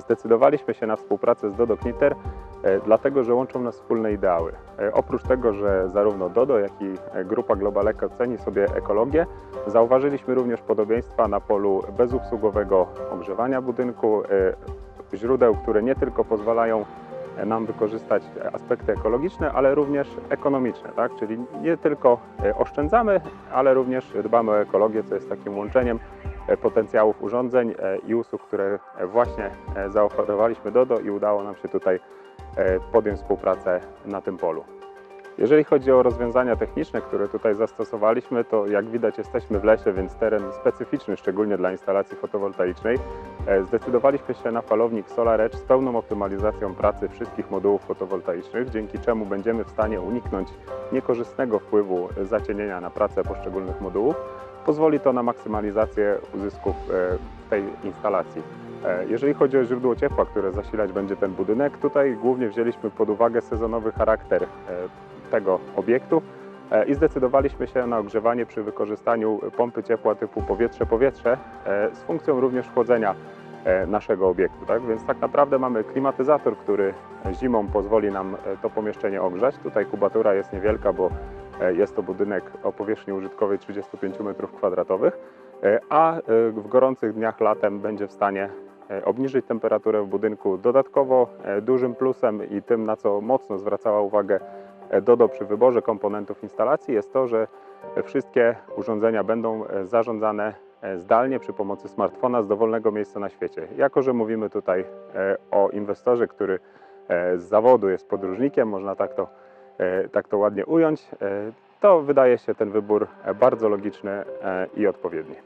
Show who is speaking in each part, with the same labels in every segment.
Speaker 1: Zdecydowaliśmy się na współpracę z Dodo Knitter, e, dlatego że łączą nas wspólne ideały. E, Oprócz tego, że zarówno Dodo, jak i e, grupa Global Eco ceni sobie ekologię, zauważyliśmy również podobieństwa na polu bezusługowego ogrzewania budynku, źródeł, które nie tylko pozwalają nam wykorzystać aspekty ekologiczne, ale również ekonomiczne, tak? czyli nie tylko oszczędzamy, ale również dbamy o ekologię, co jest takim łączeniem potencjałów urządzeń e, i usług, które e, właśnie e, zaoferowaliśmy Dodo i udało nam się tutaj e, podjąć współpracę na tym polu. Jeżeli chodzi o rozwiązania techniczne, które tutaj zastosowaliśmy, to jak widać jesteśmy w lesie, więc teren specyficzny, szczególnie dla instalacji fotowoltaicznej. E, Zdecydowaliśmy się na falownik Solar Edge z pełną optymalizacją pracy wszystkich modułów fotowoltaicznych, dzięki czemu będziemy w stanie uniknąć niekorzystnego wpływu zacienienia na pracę poszczególnych modułów. Pozwoli to na maksymalizację uzysków e, tej instalacji. E, Jeżeli chodzi o źródło ciepła, które zasilać będzie ten budynek, tutaj głównie wzięliśmy pod uwagę sezonowy charakter e, tego obiektu i zdecydowaliśmy się na ogrzewanie przy wykorzystaniu pompy ciepła typu powietrze-powietrze z funkcją również chłodzenia naszego obiektu. Tak? Więc tak naprawdę mamy klimatyzator, który zimą pozwoli nam to pomieszczenie ogrzać. Tutaj kubatura jest niewielka, bo jest to budynek o powierzchni użytkowej 35 m2, e, a e, w gorących dniach latem będzie w stanie e, obniżyć temperaturę w budynku. Dodatkowo e, dużym plusem i tym, na co mocno zwracała uwagę e, Dodo przy wyborze komponentów instalacji jest to, że wszystkie urządzenia będą e, zarządzane e, zdalnie przy pomocy smartfona z dowolnego miejsca na świecie. Jako, że mówimy tutaj e, o inwestorze, który e, z zawodu jest podróżnikiem, można tak to, e, tak to ładnie ująć, e, to wydaje się ten wybór e, bardzo logiczny e, i odpowiedni.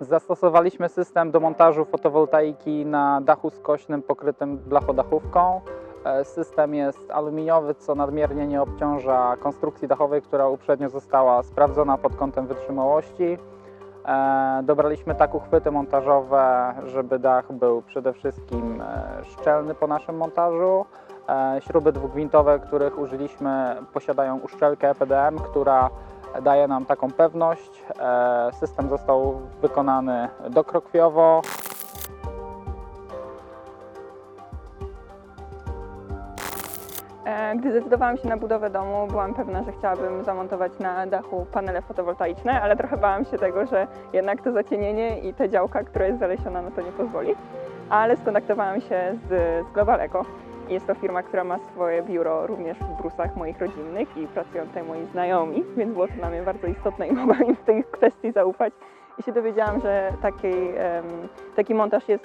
Speaker 2: Zastosowaliśmy system do montażu fotowoltaiki na dachu skośnym pokrytym blachodachówką. E, System jest aluminiowy, co nadmiernie nie obciąża konstrukcji dachowej, która uprzednio została sprawdzona pod kątem wytrzymałości. E, Dobraliśmy tak uchwyty montażowe, żeby dach był przede wszystkim e, szczelny po naszym montażu. E, Śruby dwugwintowe, których użyliśmy, posiadają uszczelkę EPDM, która daje nam taką pewność. System został wykonany dokrokwiowo.
Speaker 3: Gdy zdecydowałam się na budowę domu, byłam pewna, że chciałabym zamontować na dachu panele fotowoltaiczne, ale trochę bałam się tego, że jednak to zacienienie i ta działka, która jest zalesiona, no to nie pozwoli. Ale skontaktowałam się z, z Global Eco. Jest to firma, która ma swoje biuro również w brusach moich rodzinnych i pracują tutaj moi znajomi, więc było to dla mnie bardzo istotne i mogłam im w tej kwestii zaufać. I się dowiedziałam, że taki, taki montaż jest,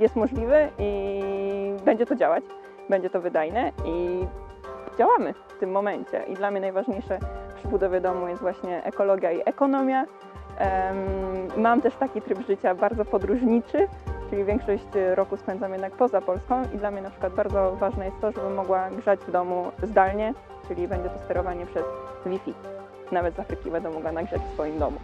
Speaker 3: jest możliwy i będzie to działać, będzie to wydajne i działamy w tym momencie. I dla mnie najważniejsze przy budowie domu jest właśnie ekologia i ekonomia. Mam też taki tryb życia bardzo podróżniczy, czyli większość roku spędzam jednak poza Polską i dla mnie na przykład bardzo ważne jest to, żebym mogła grzać w domu zdalnie, czyli będzie to sterowanie przez Wi-Fi. Nawet z Afryki będę mogła nagrzać w swoim domu.